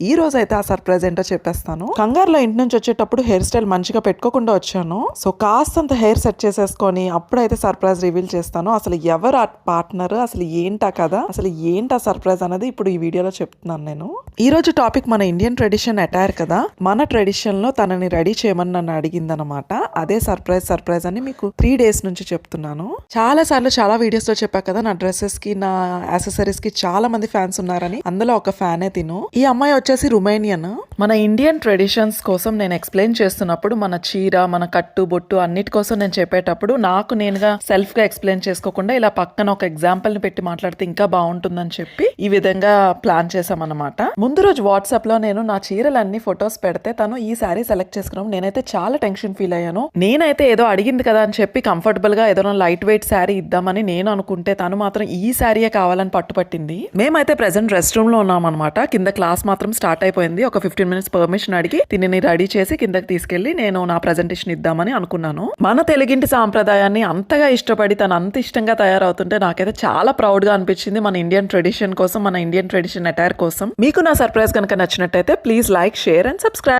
ఈ రోజు అయితే ఆ సర్ప్రైజ్ ఏంటో చెప్పేస్తాను. కంగారులో ఇంటి నుంచి వచ్చేటప్పుడు హెయిర్ స్టైల్ మంచిగా పెట్టుకోకుండా వచ్చాను. సో కాస్తంత హెయిర్ సెట్ చేసేసుకొని అప్పుడైతే సర్ప్రైజ్ రివీల్ చేస్తాను. అసలు ఎవరు ఆ పార్ట్నర్? అసలు ఏంటా కదా అసలు ఏంటా సర్ప్రైజ్ అనేది ఇప్పుడు ఈ వీడియోలో చెప్తున్నాను నేను. ఈ రోజు టాపిక్ మన ఇండియన్ ట్రెడిషన్ అటైర్ కదా? మన ట్రెడిషన్లో తనని రెడీ చేయమని నన్ను అడిగిందనమాట. అదే సర్ప్రైజ్ సర్ప్రైజ్ అని మీకు త్రీ డేస్ నుంచి చెప్తున్నాను. చాలా సార్లు చాలా వీడియోస్లో చెప్పా కదా నా డ్రెస్సెస్కి నా యాక్సెసరీస్కి చాలా మంది ఫ్యాన్స్ ఉన్నారని. అందులో ఒక ఫ్యానే తిను. ఈ అమ్మాయి వచ్చేసి రుమేనియన్? మన ఇండియన్ ట్రెడిషన్స్ కోసం నేను ఎక్స్ప్లెయిన్ చేస్తున్నప్పుడు మన చీర మన కట్టు బొట్టు అన్నిటి కోసం నేను చెప్పేటప్పుడు నాకు నేనుగా సెల్ఫ్గా ఎక్స్ప్లెయిన్ చేసుకోకుండా ఇలా పక్కన ఒక ఎగ్జాంపుల్ని పెట్టి మాట్లాడితే ఇంకా బాగుంటుందని చెప్పి ఈ విధంగా ప్లాన్ చేశామన్నమాట. ముందు రోజు వాట్సాప్లో నేను నా చీరలన్నీ ఫొటోస్ పెడితే తను ఈ శారీ సెలెక్ట్ చేసుకున్నాం నేనైతే చాలా టెన్షన్ ఫీల్ అయ్యాను. నేనైతే ఏదో అడిగింది కదా అని చెప్పి కంఫర్టబుల్గా ఏదో లైట్ వెయిట్ శారీ ఇద్దామని నేను అనుకుంటే తను మాత్రం ఈ శారీయే కావాలని పట్టుపట్టింది. మేమైతే ప్రెసెంట్ రెస్ట్ రూమ్లో ఉన్నాం అనమాట కింద క్లాస్ మాత్రం స్టార్ట్ అయిపోయింది. ఒక ఫిఫ్టీన్ మినిట్స్ పర్మిషన్ అడిగి దీనిని రెడీ చేసి కిందకి తీసుకెళ్ళి నేను నా ప్రజెంటేషన్ ఇద్దామని అనుకున్నాను. మన తెలుగింటి సాంప్రదాయాన్ని అంతగా ఇష్టపడి తను అంత ఇష్టంగా తయారవుతుంటే నాకైతే చాలా ప్రౌడ్గా అనిపించింది మన ఇండియన్ ట్రెడిషన్ కోసం మన ఇండియన్ ట్రెడిషన్ అటైర్ కోసం. మీకు నా సర్ప్రైజ్ కనుక నచ్చినట్టయితే please like share and subscribe